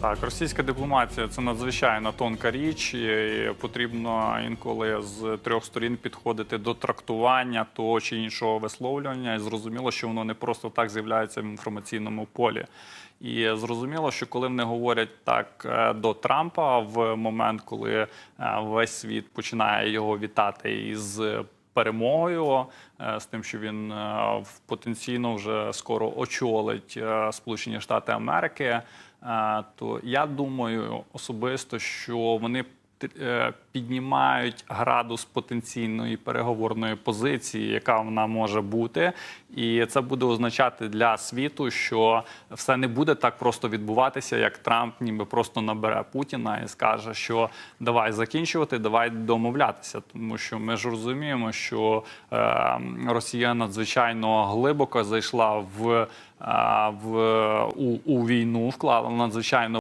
Так, російська дипломатія це надзвичайно тонка річ. і Потрібно інколи з трьох сторін підходити до трактування того чи іншого висловлювання. І зрозуміло, що воно не просто так з'являється в інформаційному полі. І зрозуміло, що коли вони говорять так е, до Трампа в момент, коли е, весь світ починає його вітати із перемогою, е, з тим, що він е, потенційно вже скоро очолить е, Сполучені Штати Америки, то я думаю особисто, що вони піднімають градус потенційної переговорної позиції, яка вона може бути, і це буде означати для світу, що все не буде так просто відбуватися, як Трамп ніби просто набере Путіна і скаже, що давай закінчувати, давай домовлятися. Тому що ми ж розуміємо, що е, Росія надзвичайно глибоко зайшла в, е, в у, у війну, вклала надзвичайно